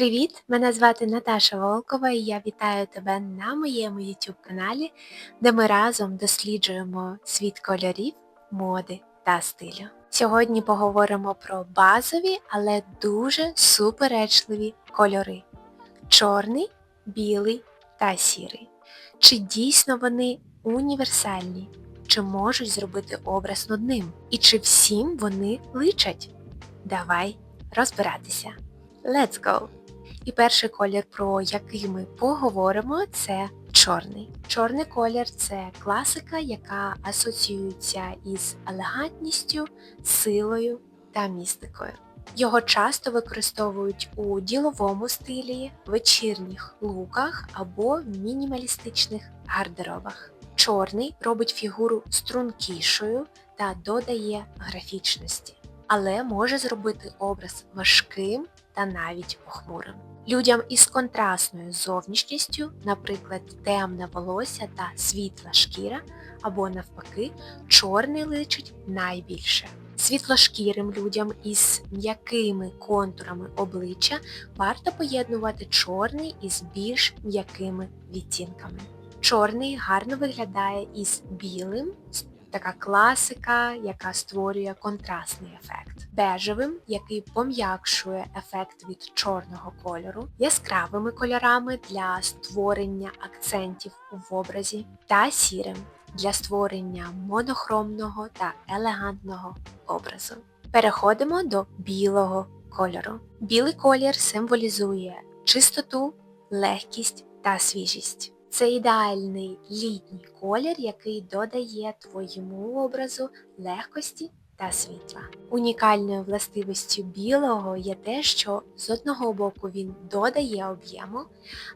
Привіт! Мене звати Наташа Волкова і я вітаю тебе на моєму YouTube каналі, де ми разом досліджуємо світ кольорів, моди та стилю. Сьогодні поговоримо про базові, але дуже суперечливі кольори. Чорний, білий та сірий. Чи дійсно вони універсальні? Чи можуть зробити образ нудним? І чи всім вони личать? Давай розбиратися. Let's go! І перший колір, про який ми поговоримо, це чорний. Чорний колір це класика, яка асоціюється із елегантністю, силою та містикою. Його часто використовують у діловому стилі, вечірніх луках або мінімалістичних гардеробах. Чорний робить фігуру стрункішою та додає графічності, але може зробити образ важким та навіть похмурим. Людям із контрастною зовнішністю, наприклад, темне волосся та світла шкіра, або навпаки, чорний личить найбільше. Світлошкірим людям із м'якими контурами обличчя варто поєднувати чорний із більш м'якими відтінками. Чорний гарно виглядає із білим, така класика, яка створює контрастний ефект. Бежевим, який пом'якшує ефект від чорного кольору, яскравими кольорами для створення акцентів в образі, та сірим для створення монохромного та елегантного образу. Переходимо до білого кольору. Білий колір символізує чистоту, легкість та свіжість. Це ідеальний літній колір, який додає твоєму образу легкості та світла. Унікальною властивістю білого є те, що з одного боку він додає об'єму,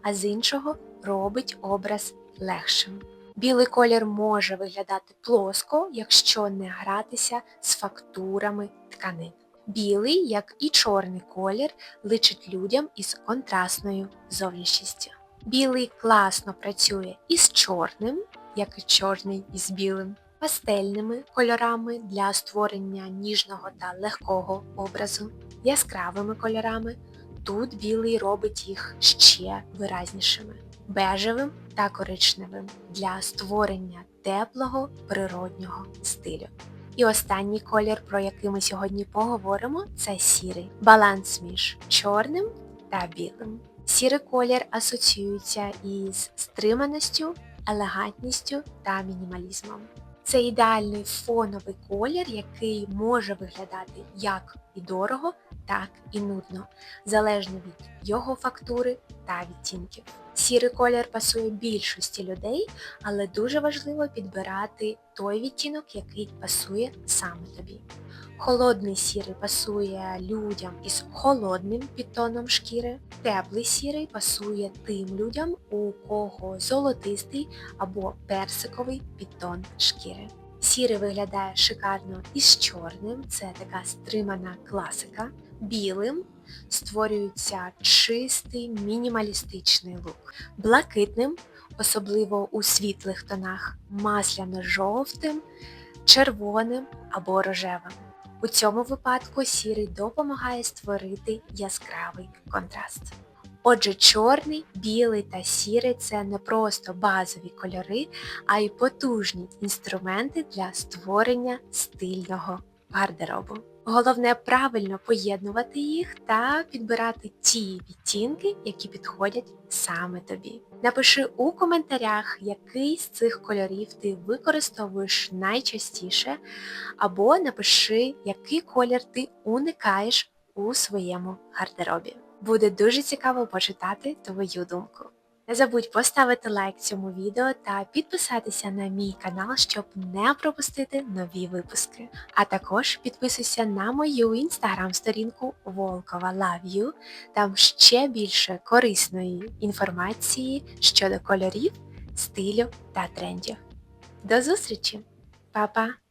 а з іншого робить образ легшим. Білий колір може виглядати плоско, якщо не гратися з фактурами тканин. Білий, як і чорний колір, личить людям із контрастною зовнішністю. Білий класно працює із чорним, як і чорний із білим, пастельними кольорами для створення ніжного та легкого образу, яскравими кольорами. Тут білий робить їх ще виразнішими, бежевим та коричневим для створення теплого природнього стилю. І останній колір, про який ми сьогодні поговоримо, це сірий. Баланс між чорним та білим. Сірий колір асоціюється із стриманістю, елегантністю та мінімалізмом. Це ідеальний фоновий колір, який може виглядати як і дорого, так і нудно, залежно від його фактури та відтінків. Сірий колір пасує більшості людей, але дуже важливо підбирати той відтінок, який пасує саме тобі. Холодний сірий пасує людям із холодним підтоном шкіри, теплий сірий пасує тим людям, у кого золотистий або персиковий підтон шкіри. Сірий виглядає шикарно із чорним, це така стримана класика. Білим створюється чистий мінімалістичний лук. Блакитним, особливо у світлих тонах, масляно-жовтим, червоним або рожевим. У цьому випадку сірий допомагає створити яскравий контраст. Отже, чорний, білий та сірий це не просто базові кольори, а й потужні інструменти для створення стильного гардеробу. Головне правильно поєднувати їх та підбирати ті відтінки, які підходять саме тобі. Напиши у коментарях, який з цих кольорів ти використовуєш найчастіше, або напиши, який колір ти уникаєш у своєму гардеробі. Буде дуже цікаво почитати твою думку. Не забудь поставити лайк цьому відео та підписатися на мій канал, щоб не пропустити нові випуски. А також підписуйся на мою інстаграм-сторінку Волкова Love You. Там ще більше корисної інформації щодо кольорів, стилю та трендів. До зустрічі! Па-па!